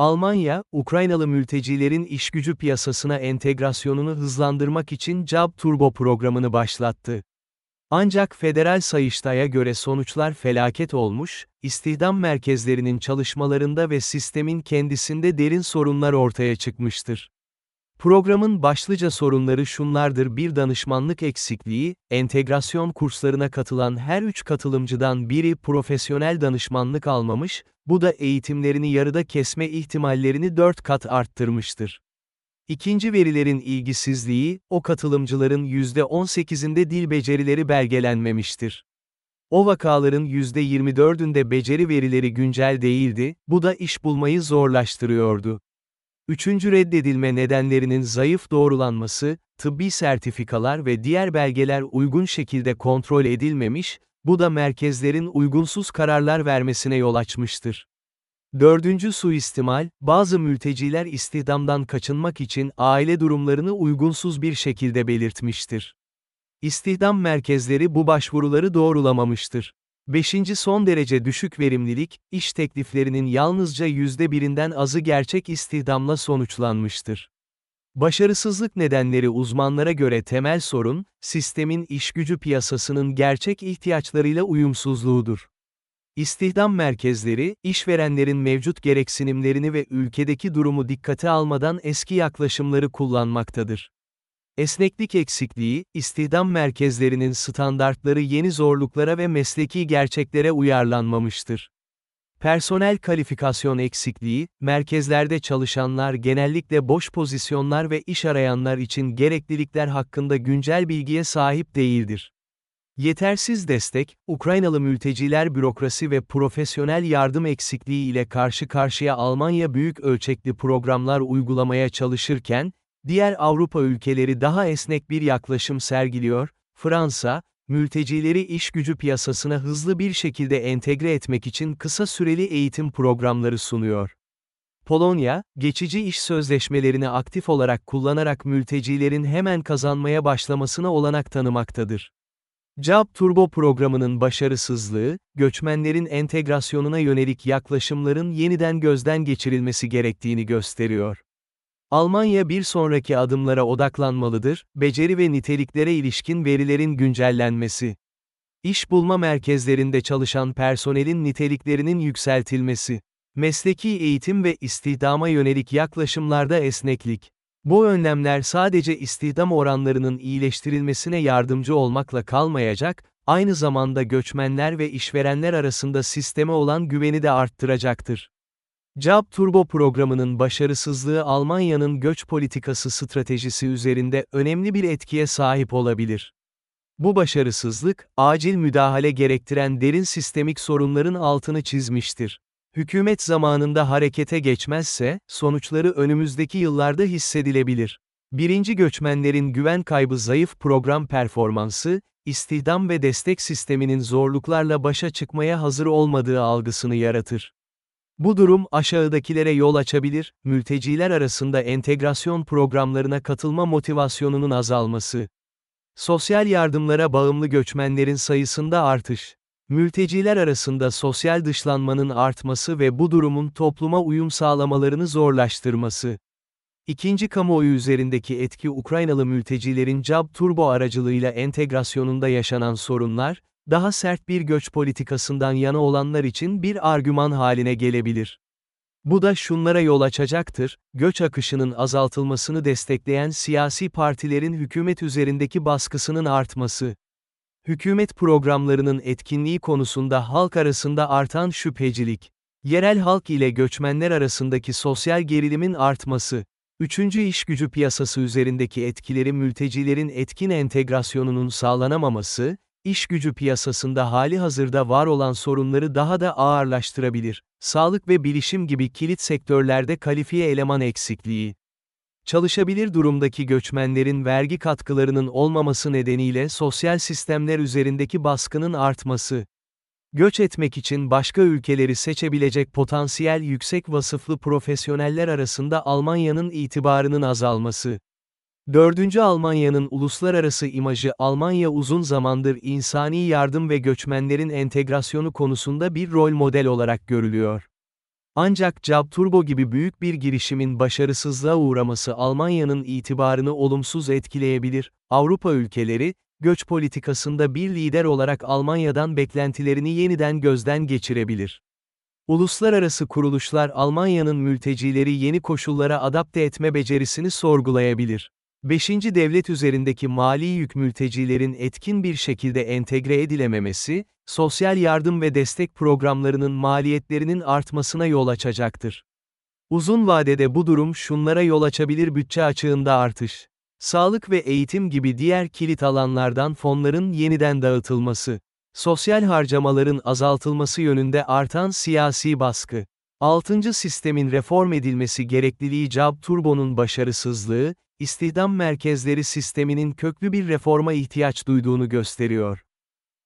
Almanya, Ukraynalı mültecilerin işgücü piyasasına entegrasyonunu hızlandırmak için Job Turbo programını başlattı. Ancak federal Sayıştay'a göre sonuçlar felaket olmuş, istihdam merkezlerinin çalışmalarında ve sistemin kendisinde derin sorunlar ortaya çıkmıştır. Programın başlıca sorunları şunlardır bir danışmanlık eksikliği, entegrasyon kurslarına katılan her üç katılımcıdan biri profesyonel danışmanlık almamış, bu da eğitimlerini yarıda kesme ihtimallerini dört kat arttırmıştır. İkinci verilerin ilgisizliği, o katılımcıların %18'inde dil becerileri belgelenmemiştir. O vakaların %24'ünde beceri verileri güncel değildi, bu da iş bulmayı zorlaştırıyordu. Üçüncü reddedilme nedenlerinin zayıf doğrulanması, tıbbi sertifikalar ve diğer belgeler uygun şekilde kontrol edilmemiş, bu da merkezlerin uygunsuz kararlar vermesine yol açmıştır. Dördüncü suistimal, bazı mülteciler istihdamdan kaçınmak için aile durumlarını uygunsuz bir şekilde belirtmiştir. İstihdam merkezleri bu başvuruları doğrulamamıştır. Beşinci son derece düşük verimlilik, iş tekliflerinin yalnızca yüzde birinden azı gerçek istihdamla sonuçlanmıştır. Başarısızlık nedenleri uzmanlara göre temel sorun, sistemin işgücü piyasasının gerçek ihtiyaçlarıyla uyumsuzluğudur. İstihdam merkezleri, işverenlerin mevcut gereksinimlerini ve ülkedeki durumu dikkate almadan eski yaklaşımları kullanmaktadır. Esneklik eksikliği, istihdam merkezlerinin standartları yeni zorluklara ve mesleki gerçeklere uyarlanmamıştır. Personel kalifikasyon eksikliği, merkezlerde çalışanlar genellikle boş pozisyonlar ve iş arayanlar için gereklilikler hakkında güncel bilgiye sahip değildir. Yetersiz destek, Ukraynalı mülteciler bürokrasi ve profesyonel yardım eksikliği ile karşı karşıya Almanya büyük ölçekli programlar uygulamaya çalışırken, diğer Avrupa ülkeleri daha esnek bir yaklaşım sergiliyor, Fransa, mültecileri iş gücü piyasasına hızlı bir şekilde entegre etmek için kısa süreli eğitim programları sunuyor. Polonya, geçici iş sözleşmelerini aktif olarak kullanarak mültecilerin hemen kazanmaya başlamasına olanak tanımaktadır. Job Turbo programının başarısızlığı, göçmenlerin entegrasyonuna yönelik yaklaşımların yeniden gözden geçirilmesi gerektiğini gösteriyor. Almanya bir sonraki adımlara odaklanmalıdır, beceri ve niteliklere ilişkin verilerin güncellenmesi. İş bulma merkezlerinde çalışan personelin niteliklerinin yükseltilmesi. Mesleki eğitim ve istihdama yönelik yaklaşımlarda esneklik. Bu önlemler sadece istihdam oranlarının iyileştirilmesine yardımcı olmakla kalmayacak, aynı zamanda göçmenler ve işverenler arasında sisteme olan güveni de arttıracaktır. Job Turbo programının başarısızlığı Almanya'nın göç politikası stratejisi üzerinde önemli bir etkiye sahip olabilir. Bu başarısızlık, acil müdahale gerektiren derin sistemik sorunların altını çizmiştir. Hükümet zamanında harekete geçmezse, sonuçları önümüzdeki yıllarda hissedilebilir. Birinci göçmenlerin güven kaybı zayıf program performansı, istihdam ve destek sisteminin zorluklarla başa çıkmaya hazır olmadığı algısını yaratır. Bu durum aşağıdakilere yol açabilir, mülteciler arasında entegrasyon programlarına katılma motivasyonunun azalması. Sosyal yardımlara bağımlı göçmenlerin sayısında artış. Mülteciler arasında sosyal dışlanmanın artması ve bu durumun topluma uyum sağlamalarını zorlaştırması. İkinci kamuoyu üzerindeki etki Ukraynalı mültecilerin Job Turbo aracılığıyla entegrasyonunda yaşanan sorunlar, daha sert bir göç politikasından yana olanlar için bir argüman haline gelebilir. Bu da şunlara yol açacaktır, göç akışının azaltılmasını destekleyen siyasi partilerin hükümet üzerindeki baskısının artması. Hükümet programlarının etkinliği konusunda halk arasında artan şüphecilik. Yerel halk ile göçmenler arasındaki sosyal gerilimin artması. Üçüncü iş gücü piyasası üzerindeki etkileri mültecilerin etkin entegrasyonunun sağlanamaması, iş gücü piyasasında hali hazırda var olan sorunları daha da ağırlaştırabilir. Sağlık ve bilişim gibi kilit sektörlerde kalifiye eleman eksikliği. Çalışabilir durumdaki göçmenlerin vergi katkılarının olmaması nedeniyle sosyal sistemler üzerindeki baskının artması. Göç etmek için başka ülkeleri seçebilecek potansiyel yüksek vasıflı profesyoneller arasında Almanya'nın itibarının azalması. Dördüncü Almanya'nın uluslararası imajı Almanya uzun zamandır insani yardım ve göçmenlerin entegrasyonu konusunda bir rol model olarak görülüyor. Ancak Job Turbo gibi büyük bir girişimin başarısızlığa uğraması Almanya'nın itibarını olumsuz etkileyebilir. Avrupa ülkeleri, göç politikasında bir lider olarak Almanya'dan beklentilerini yeniden gözden geçirebilir. Uluslararası kuruluşlar Almanya'nın mültecileri yeni koşullara adapte etme becerisini sorgulayabilir. Beşinci devlet üzerindeki mali yük mültecilerin etkin bir şekilde entegre edilememesi, sosyal yardım ve destek programlarının maliyetlerinin artmasına yol açacaktır. Uzun vadede bu durum şunlara yol açabilir bütçe açığında artış. Sağlık ve eğitim gibi diğer kilit alanlardan fonların yeniden dağıtılması. Sosyal harcamaların azaltılması yönünde artan siyasi baskı. 6. sistemin reform edilmesi gerekliliği Job Turbo'nun başarısızlığı, istihdam merkezleri sisteminin köklü bir reforma ihtiyaç duyduğunu gösteriyor.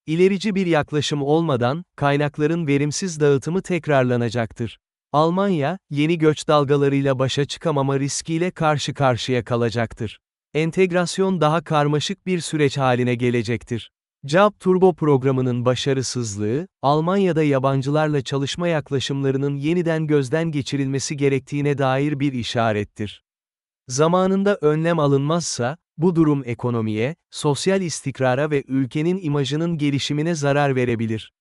İlerici bir yaklaşım olmadan, kaynakların verimsiz dağıtımı tekrarlanacaktır. Almanya, yeni göç dalgalarıyla başa çıkamama riskiyle karşı karşıya kalacaktır. Entegrasyon daha karmaşık bir süreç haline gelecektir. Job Turbo programının başarısızlığı, Almanya'da yabancılarla çalışma yaklaşımlarının yeniden gözden geçirilmesi gerektiğine dair bir işarettir. Zamanında önlem alınmazsa, bu durum ekonomiye, sosyal istikrara ve ülkenin imajının gelişimine zarar verebilir.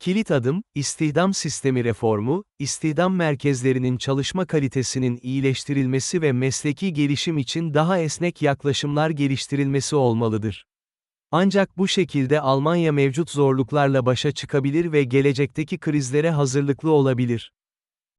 Kilit adım, istihdam sistemi reformu, istihdam merkezlerinin çalışma kalitesinin iyileştirilmesi ve mesleki gelişim için daha esnek yaklaşımlar geliştirilmesi olmalıdır. Ancak bu şekilde Almanya mevcut zorluklarla başa çıkabilir ve gelecekteki krizlere hazırlıklı olabilir.